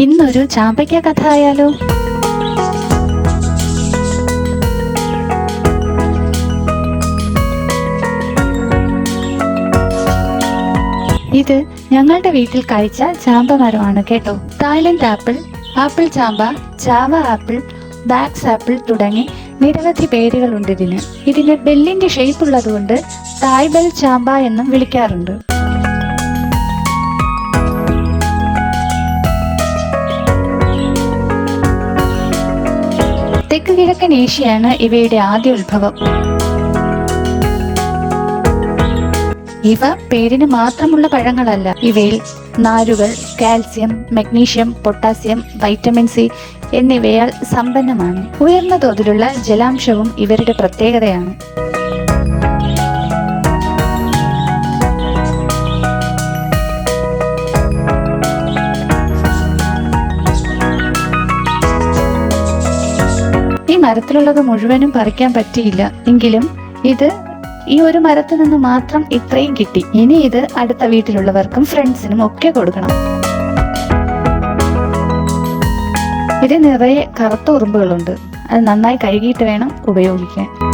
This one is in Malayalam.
ഇന്നൊരു ചാമ്പയ്ക്ക കഥ ആയാലോ ഇത് ഞങ്ങളുടെ വീട്ടിൽ കഴിച്ച ചാമ്പ മരമാണ് കേട്ടോ. തായ്ലൻഡ് ആപ്പിൾ ആപ്പിൾ ചാമ്പ ചാവ ആപ്പിൾ ബാക്സ് ആപ്പിൾ തുടങ്ങി നിരവധി പേരുകളുണ്ട് ഇതിന്. ഇതിന് ബെല്ലിന്റെ ഷേപ്പ് ഉള്ളതുകൊണ്ട് തായ് ചാമ്പ എന്നും വിളിക്കാറുണ്ട്. തെക്ക് കിഴക്കൻ ഏഷ്യയാണ് ഇവയുടെ ആദ്യ ഉത്ഭവം. ഇവ പേരിന് മാത്രമുള്ള പഴങ്ങളല്ല. ഇവയിൽ നാരുകൾ calcium magnesium potassium vitamin C എന്നിവയാൽ സമ്പന്നമാണ്. ഉയർന്ന തോതിലുള്ള ജലാംശവും ഇവരുടെ പ്രത്യേകതയാണ്. മരത്തിലുള്ളത് മുഴുവനും പറിക്കാൻ പറ്റിയില്ല. എങ്കിലും ഇത് ഈ ഒരു മരത്തിൽ നിന്ന് മാത്രം ഇത്രയും കിട്ടി. ഇനി ഇത് അടുത്ത വീട്ടിലുള്ളവർക്കും ഫ്രണ്ട്സിനും ഒക്കെ കൊടുക്കണം. ഇത് നിറയെ കറുത്ത ഉറുമ്പുകളുണ്ട്. അത് നന്നായി കഴുകിയിട്ട് വേണം ഉപയോഗിക്കാൻ.